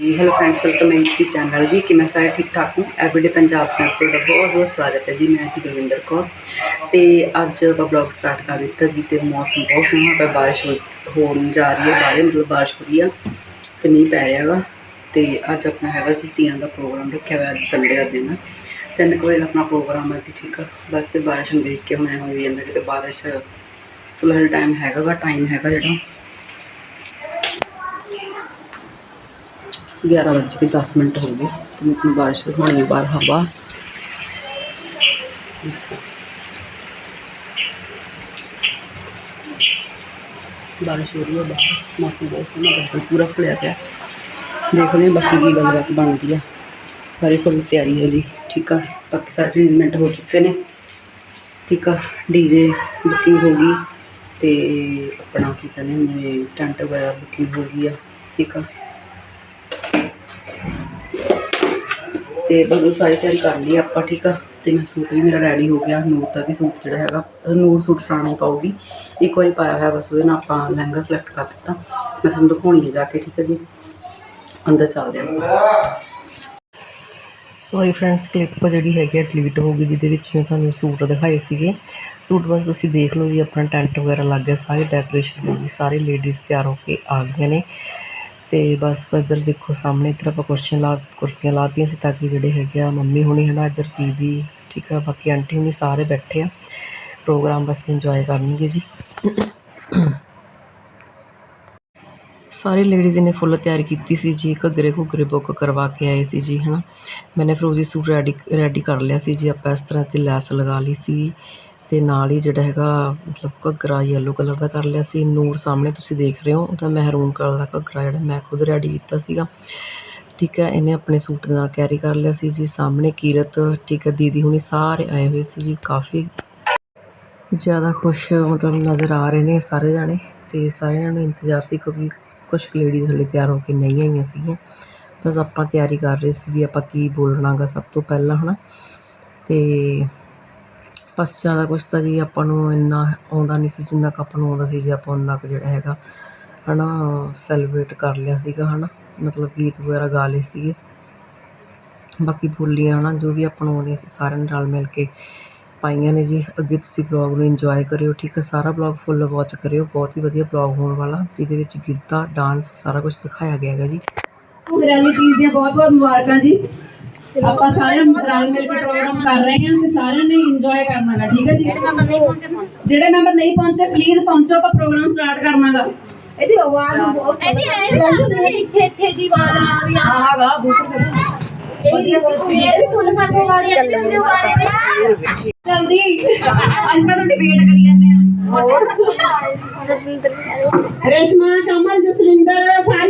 ਜੀ hello friends welcome my YouTube channel ਜੀ। ਕਿ ਮੈਂ ਸਾਰੇ ਠੀਕ ਠਾਕ ਹੂੰ ਐਵਰੀਡੇ ਪੰਜਾਬ ਚੈਨਲ ਤੇ ਤੁਹਾਡਾ ਬਹੁਤ ਬਹੁਤ ਸਵਾਗਤ ਹੈ ਜੀ। ਮੈਂ ਜੀ ਗੁਰਵਿੰਦਰ ਕੌਰ। ਤੇ ਅੱਜ ਆਪਾਂ ਬਲੌਗ ਸਟਾਰਟ ਕਰ ਦਿੱਤਾ ਜੀ ਤੇ ਮੌਸਮ ਬਹੁਤ ਸੋਹਣਾ ਹੈ। ਬਾਰਿਸ਼ ਹੋਣ ਜਾ ਰਹੀ ਹੈ। ਬਾਹਰ ਮਤਲਬ ਬਾਰਿਸ਼ ਹੋ ਰਹੀ ਆ ਤੇ ਮੀਂਹ ਪੈ ਰਿਹਾ ਹੈਗਾ। ਤੇ ਅੱਜ ਆਪਣਾ ਹੈਗਾ ਜੀ ਤੀਆਂ ਦਾ ਪ੍ਰੋਗਰਾਮ ਰੱਖਿਆ ਹੋਇਆ ਅੱਜ ਸੰਡੇ ਦਾ ਦਿਨ। ਤਿੰਨ ਕੁ ਵਜੇ ਆਪਣਾ ਪ੍ਰੋਗਰਾਮ ਹੈ ਜੀ, ਠੀਕ ਆ। ਬਸ ਬਾਰਿਸ਼ ਨੂੰ ਦੇਖ ਕੇ ਹੁਣ ਐਂ ਹੋ ਜਾਂਦਾ ਕਿਤੇ ਬਾਰਿਸ਼ ਚਲੋ ਹਰ ਟਾਈਮ ਹੈਗਾ ਵਾ ਟਾਈਮ ਹੈਗਾ ਜਿਹੜਾ। ग्यारह बज के दस मिनट हो गए। तो इतनी बारिश होने बार हवा। बारिश हो रही है, बाहर मौसम बहुत सोना बिल्कुल पूरा खुलया पाया देख लें बाकी की गलबात बनती है। सारी फुल तैयारी है जी, ठीक है? बाकी सारे अरेंजमेंट हो चुके ने ठीक है डीजे बुकिंग होगी तो अपना की कहने टेंट वगैरह बुकिंग होगी ठीक है? ਤੇ ਬਸ ਸਾਰੀ ਤਿਆਰੀ ਕਰ ਲਈ ਆਪਾਂ, ਠੀਕ ਆ? ਤੇ ਮੈਂ ਸੂਟ ਵੀ ਮੇਰਾ ਰੈਡੀ ਹੋ ਗਿਆ, ਨੂਰ ਦਾ ਵੀ ਸੂਟ ਜਿਹੜਾ ਹੈਗਾ ਨੂਰ ਸੂਟ ਪੁਰਾਣਾ ਹੀ ਪਾਉਗੀ ਇੱਕ ਵਾਰੀ ਪਾਇਆ ਹੋਇਆ ਬਸ, ਉਹਦੇ ਨਾਲ ਆਪਾਂ ਲਹਿੰਗਾ ਸਿਲੈਕਟ ਕਰ ਦਿੱਤਾ। ਮੈਂ ਤੁਹਾਨੂੰ ਦਿਖਾਉਣੀ ਹੈ ਜਾ ਕੇ, ਠੀਕ ਹੈ ਜੀ? ਅੰਦਰ ਚੱਲਦੇ ਹਾਂ ਸੋਰੀ ਫਰੈਂਡਸ ਕਲਿੱਪ ਜਿਹੜੀ ਹੈਗੀ ਆ ਡਿਲੀਟ ਹੋ ਗਈ, ਜਿਹਦੇ ਵਿੱਚ ਮੈਂ ਤੁਹਾਨੂੰ ਸੂਟ ਦਿਖਾਏ ਸੀਗੇ। ਸੂਟ ਬਸ ਤੁਸੀਂ ਦੇਖ ਲਓ ਜੀ, ਆਪਣਾ ਟੈਂਟ ਵਗੈਰਾ ਲੱਗ ਗਿਆ, ਸਾਰੀ ਡੈਕੋਰੇਸ਼ਨ ਹੋ ਗਈ, ਸਾਰੇ ਲੇਡੀਜ਼ ਤਿਆਰ ਹੋ ਕੇ ਆ ਗਈਆਂ ਨੇ। ਅਤੇ ਬਸ ਇੱਧਰ ਦੇਖੋ ਸਾਹਮਣੇ ਇੱਧਰ ਆਪਾਂ ਕੁਰਸੀਆਂ ਲਾ, ਕੁਰਸੀਆਂ ਲਾਤੀਆਂ ਸੀ ਤਾਂ ਕਿ ਜਿਹੜੇ ਹੈਗੇ ਆ ਮੰਮੀ ਹੋਣੀ ਹੈ ਨਾ ਇੱਧਰ ਦੀਦੀ ਠੀਕ ਆ, ਬਾਕੀ ਆਂਟੀ ਹੋਣੀ ਸਾਰੇ ਬੈਠੇ ਆ। ਪ੍ਰੋਗਰਾਮ ਬਸ ਇੰਜੋਏ ਕਰਨਗੇ ਜੀ। ਸਾਰੇ ਲੇਡੀਜ਼ ਨੇ ਫੁੱਲ ਤਿਆਰੀ ਕੀਤੀ ਸੀ ਜੀ ਘੱਗਰੇ ਘੁੱਗਰੇ ਬੁੱਕ ਕਰਵਾ ਕੇ ਆਏ ਸੀ ਜੀ ਹਨਾ। ਮੈਨੇ ਫਰੋਜ਼ੀ ਸੂਟ ਰੈਡੀ ਰੈਡੀ ਕਰ ਲਿਆ ਸੀ ਜੀ, ਆਪਾਂ ਇਸ ਤਰ੍ਹਾਂ ਤੇ ਲੈਸ ਲਗਾ ਲਈ ਸੀ। ਤੇ ਨਾਲ ਹੀ ਜਿਹੜਾ ਹੈਗਾ, ਮਤਲਬ ਘੱਗਰਾ ਯੈਲੋ ਕਲਰ ਦਾ ਕਰ ਲਿਆ ਸੀ। ਨੂਰ ਸਾਹਮਣੇ ਤੁਸੀਂ ਦੇਖ ਰਹੇ ਹੋ, ਉਹਦਾ ਮਹਿਰੂਨ ਕਲਰ ਦਾ ਘੱਗਰਾ ਜਿਹੜਾ ਮੈਂ ਖੁਦ ਰੈਡੀ ਕੀਤਾ ਸੀਗਾ। ਠੀਕ ਹੈ, ਇਹਨੇ ਆਪਣੇ ਸੂਟ ਦੇ ਨਾਲ ਕੈਰੀ ਕਰ ਲਿਆ ਸੀ ਜੀ। ਸਾਹਮਣੇ ਕੀਰਤ, ਠੀਕ ਹੈ, ਦੀਦੀ ਹੁਣੀ ਸਾਰੇ ਆਏ ਹੋਏ ਸੀ ਜੀ। ਕਾਫੀ ਜ਼ਿਆਦਾ ਖੁਸ਼, ਮਤਲਬ ਨਜ਼ਰ ਆ ਰਹੇ ਨੇ ਸਾਰੇ ਜਾਣੇ ਤੇ ਸਾਰਿਆਂ ਨੂੰ ਇੰਤਜ਼ਾਰ ਸੀ ਕਿਉਂਕਿ ਕੁਝ ਲੇਡੀਜ਼ ਹਲੇ ਤਿਆਰ ਹੋ ਕੇ ਨਹੀਂ ਆਈਆਂ ਸੀਗੀਆਂ। ਬਸ ਆਪਾਂ ਤਿਆਰੀ ਕਰ ਰਹੇ ਸੀ ਵੀ ਆਪਾਂ ਕੀ ਬੋਲਣਾਗਾ ਸਭ ਤੋਂ ਪਹਿਲਾਂ, ਹਨਾ। ਤੇ ਬਸ ਜ਼ਿਆਦਾ ਕੁਛ ਤਾਂ ਜੀ ਆਪਾਂ ਨੂੰ ਇੰਨਾ ਆਉਂਦਾ ਨਹੀਂ ਸੀ, ਜਿੰਨਾ ਕੁ ਆਪਾਂ ਨੂੰ ਆਉਂਦਾ ਸੀ ਜੀ, ਆਪਾਂ ਉਨਾ ਕੁ ਜਿਹੜਾ ਹੈਗਾ ਹੈ ਨਾ ਸੈਲੀਬ੍ਰੇਟ ਕਰ ਲਿਆ ਸੀਗਾ ਹੈ ਨਾ ਮਤਲਬ ਗੀਤ ਵਗੈਰਾ ਗਾ ਲਏ ਸੀਗੇ। ਬਾਕੀ ਬੋਲੀਆਂ ਨਾ ਜੋ ਵੀ ਆਪਾਂ ਨੂੰ ਆਉਂਦੀਆਂ ਸੀ, ਸਾਰਿਆਂ ਨੇ ਰਲ ਮਿਲ ਕੇ ਪਾਈਆਂ ਨੇ ਜੀ। ਅੱਗੇ ਤੁਸੀਂ ਬਲੌਗ ਨੂੰ ਇੰਜੋਏ ਕਰਿਓ, ਠੀਕ ਹੈ ਸਾਰਾ ਬਲੌਗ ਫੁੱਲ ਵਾਚ ਕਰਿਓ, ਬਹੁਤ ਹੀ ਵਧੀਆ ਬਲੌਗ ਹੋਣ ਵਾਲਾ, ਜਿਹਦੇ ਵਿੱਚ ਗਿੱਧਾ ਡਾਂਸ ਸਾਰਾ ਕੁਝ ਦਿਖਾਇਆ ਗਿਆ ਹੈਗਾ ਜੀ। ਰੈਲੀ ਤੀਜ ਦੀਆਂ ਬਹੁਤ ਬਹੁਤ ਮੁਬਾਰਕਾਂ ਜੀ। ਆਪਾਂ ਸਾਰੇ ਰਲ ਮਿਲ ਕੇ ਪ੍ਰੋਗਰਾਮ ਕਰ ਰਹੇ ਹਾਂ ਤੇ ਸਾਰਿਆਂ ਨੇ ਇੰਜੋਏ ਕਰਨਾਗਾ ਠੀਕ ਹੈ ਜੀ? ਜਿਹੜੇ ਮੈਂਬਰ ਨਹੀਂ ਪਹੁੰਚੇ ਜਿਹੜੇ ਮੈਂਬਰ ਨਹੀਂ ਪਹੁੰਚੇ ਪਲੀਜ਼ ਪਹੁੰਚੋ ਆਪਾਂ ਪ੍ਰੋਗਰਾਮ ਸਟਾਰਟ ਕਰਨਾਗਾ ਇਹਦੀ ਆਵਾਜ਼ ਨੂੰ ਬਹੁਤ ਇਹਦੀ ਐਂ ਇੱਥੇ ਇੱਥੇ ਦੀ ਆਵਾਜ਼ ਆ ਰਹੀ ਆ। ਹਾਂ ਹਾਂ ਬੂਟਰ ਇਹਦੀ ਇਹਦੀ ਫੁੱਲ ਕਰਕੇ ਚੱਲਦੀ ਜਲਦੀ। ਅੱਜ ਮੈਂ ਤੁਹਾਡੀ ਵੇਟ ਕਰੀ ਜਾਂਦੇ ਆ ਰੇਸ਼ਮਾ ਕਮਲ ਜਸਵਿੰਦਰ ਬਈ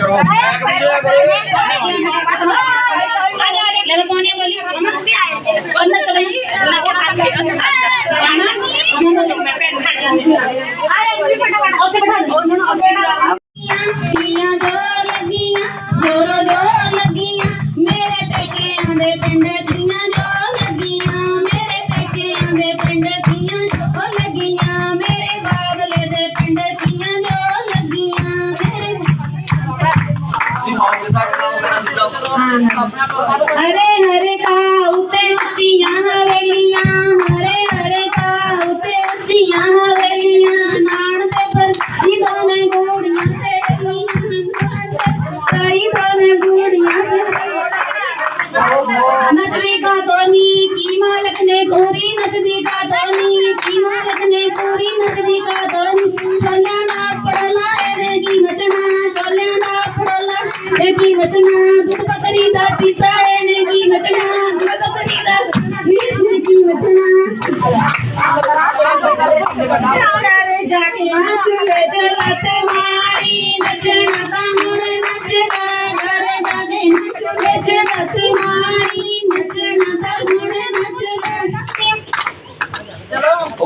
करो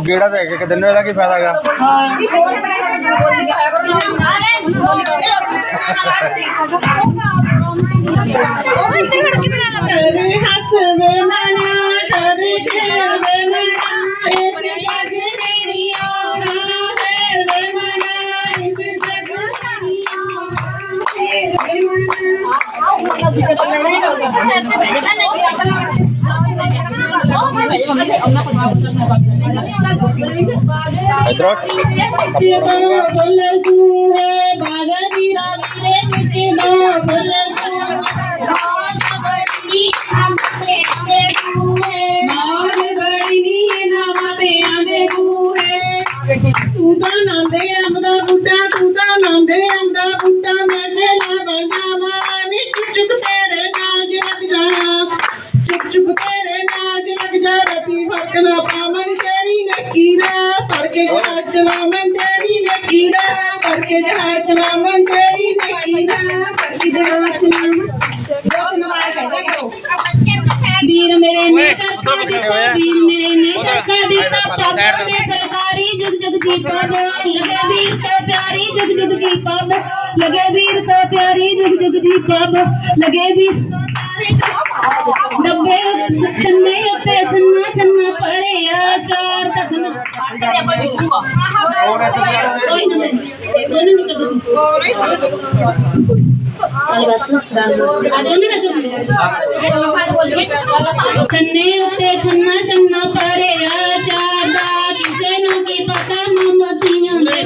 गेड़ा तो है दिन लगा कि फ़ायदा का Hydrot. लगे वीर को प्यारी जुग जुग दीपा में लगे वीर डब्बे चन्ने पे सन्ना सन्ना परे आचार का सन्ना और ऐसा कोई नहीं दोनों निकल और ही चन्ना चन्ना परे आचार ਮਮਤੀਆਂ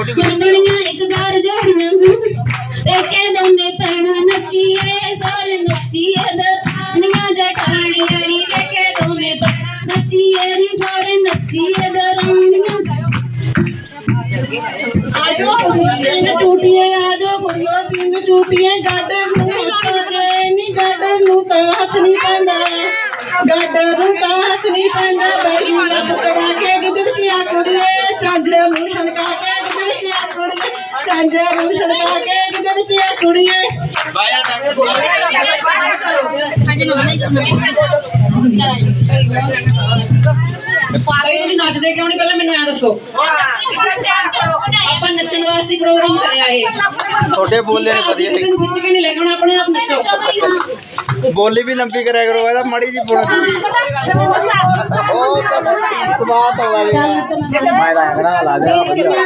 छोटी दुनिया एक बार जन्म देखे दंगे तन नसीए साल नसीए दरानिया जटानी हरी देखे दो में नसीए री साल नसीए दरानिया आजो सिंग टूटिए आजो कुड़ियो सिंग टूटिए गाडर नु हाथ गए नी गाडर नु तो हाथ नी पांदा गाडर नु हाथ नी पांदा भाई लपकड़ा के गुदरसिया कुड़ी ਨੱਚਦੇ ਕਿਉਂ ਨਹੀਂ? ਪਹਿਲਾਂ ਮੈਨੂੰ ਇਹ ਦੱਸੋ। ਆਪਾਂ ਨੱਚਣ ਵਾਸਤੇ ਪ੍ਰੋਗਰਾਮ ਕਰਿਆ ਇਹ। ਤੁਹਾਡੇ ਬੋਲੇ ਨੇ ਵਧੀਆ ਖਿੱਚ ਕੇ ਨਹੀਂ ਲੈ ਕੇ ਆਉਣਾ ਆਪਣੇ ਆਪ ਨੱਚੋ। ਬੋਲੀ ਵੀ ਲੰਬੀ ਕਰਿਆ ਕਰੋ, ਇਹਦਾ ਮੜੀ ਜੀ ਬੋਲ ਉਹ ਤਬਾਤ ਹੋ ਰਹੀ ਹੈ ਮੈਂ ਰੱਖਣਾ ਲਾ ਜਾ ਵਧੀਆ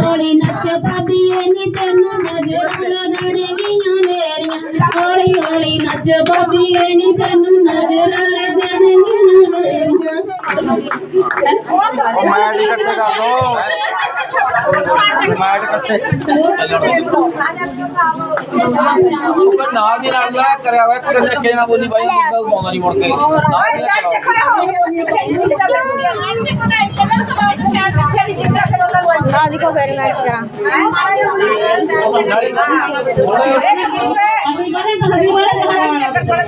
ਹੌਲੀ ਨੱਚ ਬਾਬੀਏ ਨੀ ਤੈਨੂੰ ਨਜ਼ਰਾਂ ਲੱਗਣਗੀਆਂ ਮੇਰੀਆਂ ਹੌਲੀ ਹੌਲੀ ਨੱਚ ਬਾਬੀਏ ਨੀ ਤੈਨੂੰ ਨਜ਼ਰਾਂ ਲੱਗਣਗੀਆਂ ਮੇਰੀਆਂ ਉਹ ਮੈਟ ਇਕੱਠੇ ਕਰ ਦੋ। ਮੈਟ ਇਕੱਠੇ। पर ना दिन आला करे हुए कुछ ने कहना बोली भाई निकल दूँगा नहीं मुड़के ना दिन खड़े हो आ देखो फिर मैं करा थोड़ा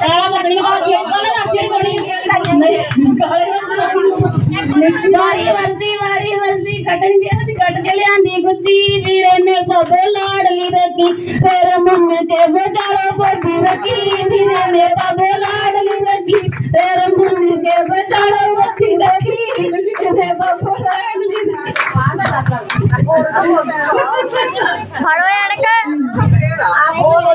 थोड़ा వంశీ వారి వంశీ కటన్ చేసి కటకలేంది గుచ్చి వీరనే పబోలాడలి రకి శరమమ్మ కేవో చాలో పొద్దు రకి వీరనే పబోలాడలి రకి శరమమ్మ కేవో చాలో పొద్దు రకి వీరనే పబోలాడలి ఫడో ఎడక ఆ బోల్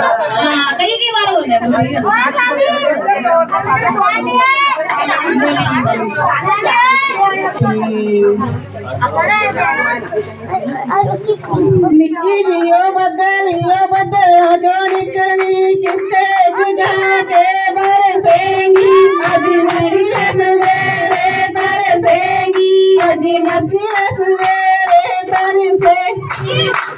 कई बार हो मिट्टी बदलियो बदल जो निकली किसे बुझा के बरसेंगी अभी नहीं सवेरे तरसेंगी अभी नहीं सवेरे तरसेंगी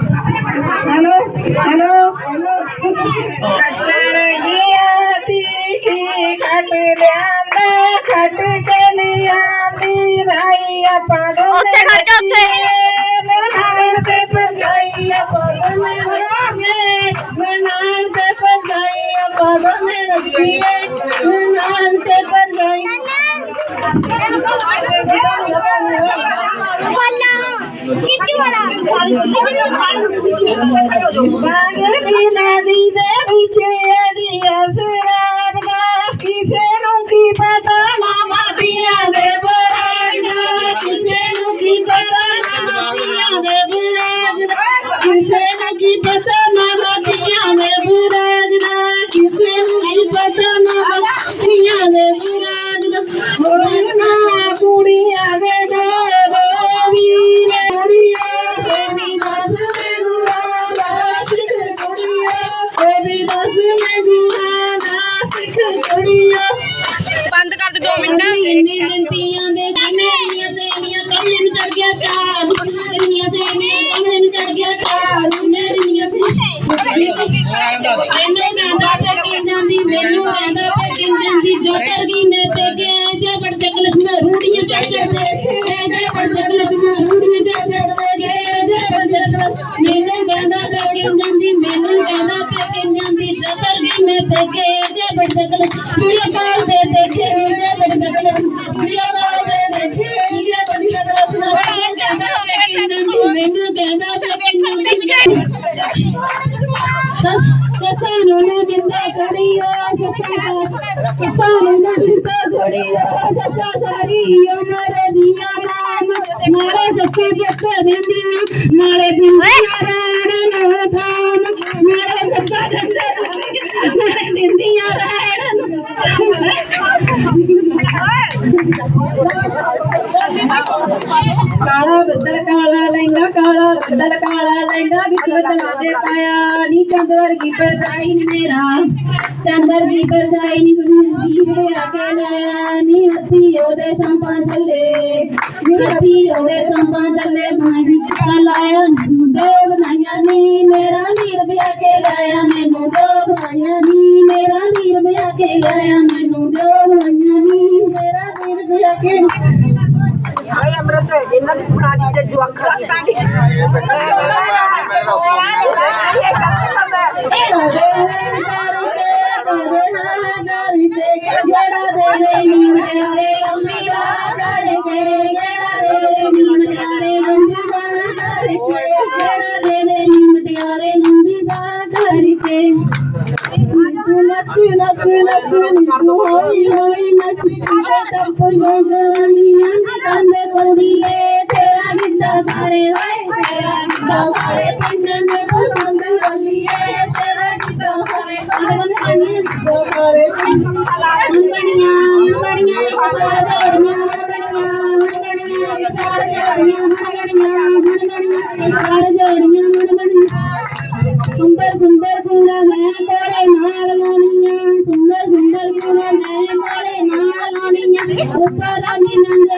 हेलो ਉੱਥੇ ਖੜ ਜਾ ਉੱਥੇ ਨਾਨ ਦੇ ਪਗਾਈਆ ਪਗ ਮੇ ਰੱਖੀਏ ba nghĩa देखे हुए मटकल वीडियो कॉल पे देखे हुए मटकल वीडियो कॉल पे देखे हुए मारे सच्चा मारे बिंदी बदल काला लहंगा बिच बदला दे पाया नी चंदर की परदाई मेरा चंदर की परदाई नी वीर मेरा के लाया नी हसी ओदे संपा चले नी हसी ओदे संपा चले भाई बिच का लाया नैनू दो बनाया नी मेरा वीर मेरा के लाया मेनू दो बनाया नी मेरा वीर मेरा के लाया मेनू दो बनाया नी मेरा वीर मेरा के ਭਾਈ ਅਮਰਤ ਇਹਨਾਂ ਦੀ ਬਣਾਣੀ ਤੇ ਜੁਆਖਾ ਕਾਂਗੀ Thank you. பொன்னியே தேராகிந்த சாரே வாய் தேராகிந்த சாரே பொன்னன் சொந்தன் வள்ளியே தேராகிந்த சாரே பொன்னன் பொன்னன் சாரே பொன்னனியா பொன்னனியா பொன்னனியா சுந்தர் சுந்தர் கூட நய கோடை நாளோனியா சுந்தர் சுந்தர் கூட நய கோடை நாளோனியா உப்பாதாங்கி நந்த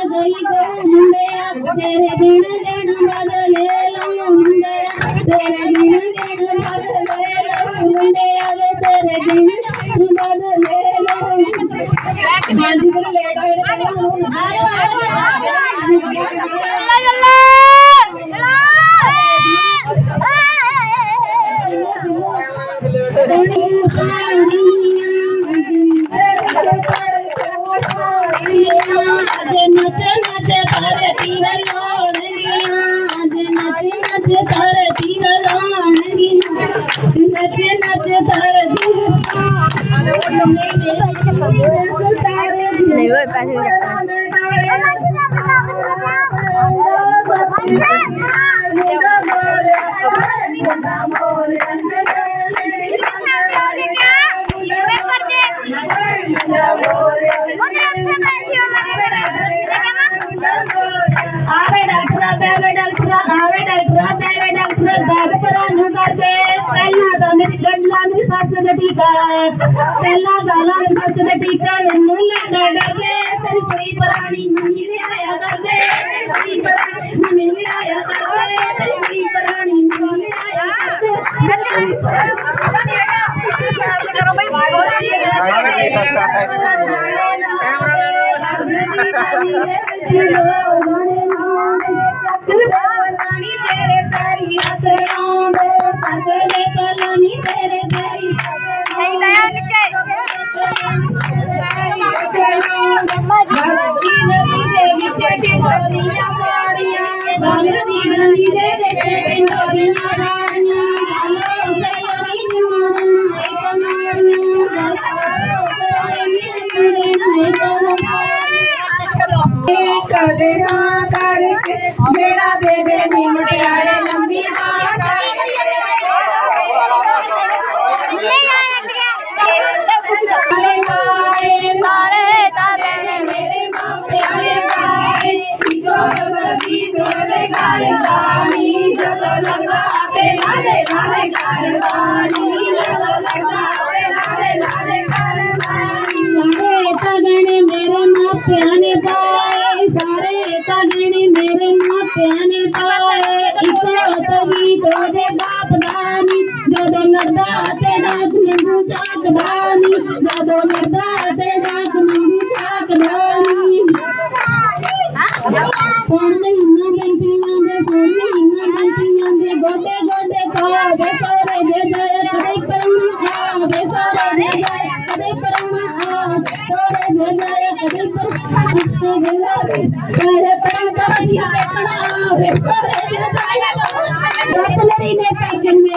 ಎಲ್ಲಾ ದಾಲಾರ ಬಸದ ಟೀಕ ಎನ್ನುಲ್ಲ ನಡವೆ ಸರಿ ಸರಿ ಪರಾಣಿ ಮನಿರೆ ಆಯದವೆ ಸರಿ ಪರಾಣಿ ಮನಿರೆ ಆಯದವೆ ಸರಿ ಸರಿ ಪರಾಣಿ ಮನಿರೆ ಆಯದವೆ ಚಲೋ ಮನೆ ಮಾಡೆ ಚಲೋ ರಾಣಿ ತೇರೆ ತಾರಿ ಹಸರಾಂದೆ ತಗಲೆ ಕಲಾನಿ ತೇರೆ ತಾರಿ ಹೈ ದಯಾನಿ Yeah. ਮੇਰੇ ਮਾਪਿਆਂ ਨੇ ਪਾਏ ਸਾਰੇ ਤਗਣੇ ਮੇਰੇ ਮਾਪਿਆਂ ਨੇ ਪਾਏ ਇਕੋ ਸਦੀ ਤੋਰੇ ਬਾਪ ਦਾ ਨੀ ਜਦੋਂ ਲੱਗਦਾ ਤੇ ਰਾਤ ਨੂੰ ਚਾਕਦਾ ਨੀ ਜਦੋਂ ਲੱਗਦਾ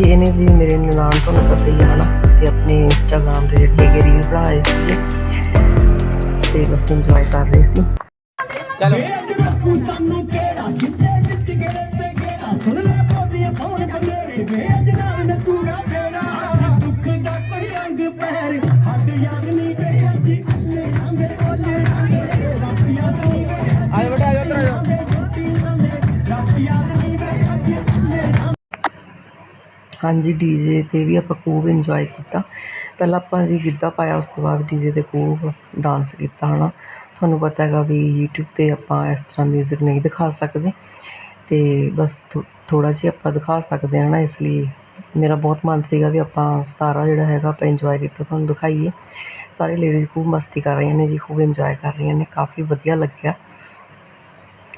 ਹਾਂਜੀ ਇਹਨੇ ਜੀ ਮੇਰੇ ਨਨਾਣ ਤੁਹਾਨੂੰ ਪਤਾ ਹੀ ਹੈ ਨਾ ਅਸੀਂ ਆਪਣੇ ਇੰਸਟਾਗ੍ਰam ਤੇ ਜਿਹੜੇ ਹੈਗੇ ਰੀਲ ਬਣਾਏ ਸੀਗੇ। ਤੇ ਬਸ ਇੰਜੋਏ ਕਰ ਰਹੇ ਸੀ। ਚਲੋ। ਹਾਂਜੀ, ਡੀ ਜੇ ਤੇ ਵੀ ਆਪਾਂ ਖੂਬ ਇੰਜੋਏ ਕੀਤਾ। ਪਹਿਲਾਂ ਆਪਾਂ ਜੀ ਗਿੱਧਾ ਪਾਇਆ, ਉਸ ਤੋਂ ਬਾਅਦ ਡੀ ਜੇ ਤੇ ਖੂਬ ਡਾਂਸ ਕੀਤਾ ਹੈ ਨਾ ਤੁਹਾਨੂੰ ਪਤਾ ਹੈਗਾ ਵੀ ਯੂਟਿਊਬ ਤੇ ਆਪਾਂ ਇਸ ਤਰ੍ਹਾਂ ਮਿਊਜ਼ਿਕ ਨਹੀਂ ਦਿਖਾ ਸਕਦੇ ਅਤੇ ਬਸ ਥੋ, ਥੋੜ੍ਹਾ ਜਿਹਾ ਆਪਾਂ ਦਿਖਾ ਸਕਦੇ ਹਾਂ ਨਾ ਇਸ ਲਈ ਮੇਰਾ ਬਹੁਤ ਮਨ ਸੀਗਾ ਵੀ ਆਪਾਂ ਸਾਰਾ ਜਿਹੜਾ ਹੈਗਾ ਆਪਾਂ ਇੰਜੋਏ ਕੀਤਾ। ਤੁਹਾਨੂੰ ਦਿਖਾਈਏ। ਸਾਰੇ ਲੇਡੀਜ਼ ਖੂਬ ਮਸਤੀ ਕਰ ਰਹੀਆਂ ਨੇ ਜੀ, ਖੂਬ ਇੰਜੋਏ ਕਰ ਰਹੀਆਂ ਨੇ। ਕਾਫੀ ਵਧੀਆ ਲੱਗਿਆ।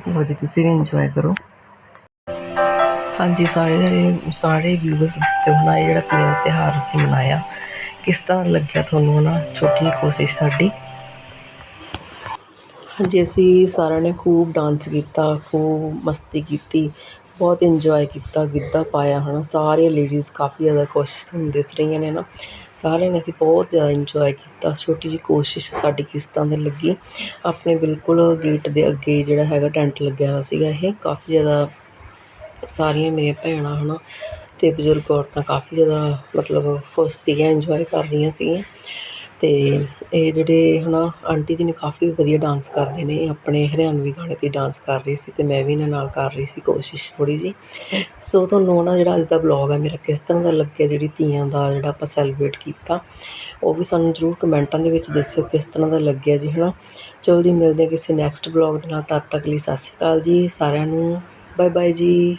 ਲਓ ਜੀ, ਤੁਸੀਂ ਵੀ ਇੰਜੋਏ ਕਰੋ। ਹਾਂਜੀ, ਸਾਰੇ ਜਿਹੜੇ ਸਾਰੇ ਵਿਊਅਰਸ ਦੱਸਿਓ ਹੁਣ ਇਹ ਜਿਹੜਾ ਤੀਆਂ ਦਾ ਤਿਉਹਾਰ ਅਸੀਂ ਮਨਾਇਆ, ਕਿਸ ਤਰ੍ਹਾਂ ਲੱਗਿਆ ਤੁਹਾਨੂੰ ਨਾ ਛੋਟੀ ਜਿਹੀ ਕੋਸ਼ਿਸ਼ ਸਾਡੀ? ਹਾਂਜੀ, ਅਸੀਂ ਸਾਰਿਆਂ ਨੇ ਖੂਬ ਡਾਂਸ ਕੀਤਾ, ਖੂਬ ਮਸਤੀ ਕੀਤੀ, ਬਹੁਤ ਇੰਜੋਏ ਕੀਤਾ, ਗਿੱਧਾ ਪਾਇਆ ਹਨਾ, ਸਾਰੇ ਲੇਡੀਜ਼ ਕਾਫੀ ਜ਼ਿਆਦਾ ਖੁਸ਼ ਤੁਹਾਨੂੰ ਦਿਸ ਰਹੀਆਂ ਨੇ ਨਾ ਸਾਰਿਆਂ ਨੇ ਅਸੀਂ ਬਹੁਤ ਜ਼ਿਆਦਾ ਇੰਜੋਏ ਕੀਤਾ, ਛੋਟੀ ਜਿਹੀ ਕੋਸ਼ਿਸ਼ ਸਾਡੀ ਕਿਸ ਤਰ੍ਹਾਂ ਦੀ ਲੱਗੀ। ਆਪਣੇ ਬਿਲਕੁਲ ਗੇਟ ਦੇ ਅੱਗੇ ਜਿਹੜਾ ਹੈਗਾ ਟੈਂਟ ਲੱਗਿਆ ਹੋਇਆ ਸੀਗਾ ਇਹ, ਕਾਫੀ ਜ਼ਿਆਦਾ ਸਾਰੀਆਂ ਮੇਰੀਆਂ ਭੈਣਾਂ ਹੈ ਨਾ ਅਤੇ ਬਜ਼ੁਰਗ ਔਰਤਾਂ ਕਾਫੀ ਜ਼ਿਆਦਾ, ਮਤਲਬ ਖੁਸ਼ ਸੀਗੀਆਂ ਇੰਜੋਏ ਕਰ ਰਹੀਆਂ ਸੀਗੀਆਂ। ਅਤੇ ਇਹ ਜਿਹੜੇ ਹੈ ਨਾ ਆਂਟੀ ਜੀ ਨੇ ਕਾਫੀ ਵਧੀਆ ਡਾਂਸ ਕਰਦੇ ਨੇ, ਆਪਣੇ ਹਰਿਆਣਵੀ ਗਾਣੇ 'ਤੇ ਡਾਂਸ ਕਰ ਰਹੀ ਸੀ ਅਤੇ ਮੈਂ ਵੀ ਇਹਨਾਂ ਨਾਲ ਕਰ ਰਹੀ ਸੀ ਕੋਸ਼ਿਸ਼ ਥੋੜ੍ਹੀ ਜਿਹੀ। ਸੋ ਤੁਹਾਨੂੰ ਨਾ ਜਿਹੜਾ ਅੱਜ ਦਾ ਬਲੌਗ ਹੈ ਮੇਰਾ ਕਿਸ ਤਰ੍ਹਾਂ ਦਾ ਲੱਗਿਆ, ਜਿਹੜੀ ਤੀਆਂ ਦਾ ਜਿਹੜਾ ਆਪਾਂ ਸੈਲੀਬ੍ਰੇਟ ਕੀਤਾ, ਉਹ ਵੀ ਸਾਨੂੰ ਜ਼ਰੂਰ ਕਮੈਂਟਾਂ ਦੇ ਵਿੱਚ ਦੱਸਿਓ ਕਿਸ ਤਰ੍ਹਾਂ ਦਾ ਲੱਗਿਆ ਜੀ ਹੈ ਨਾ ਚਲੋ ਜੀ, ਮਿਲਦੇ ਹਾਂ ਕਿਸੇ ਨੈਕਸਟ ਬਲੌਗ ਦੇ ਨਾਲ, ਤਦ ਤੱਕ ਲਈ ਸਤਿ ਸ਼੍ਰੀ ਅਕਾਲ ਜੀ, ਸਾਰਿਆਂ ਨੂੰ ਬਾਏ ਬਾਏ ਜੀ।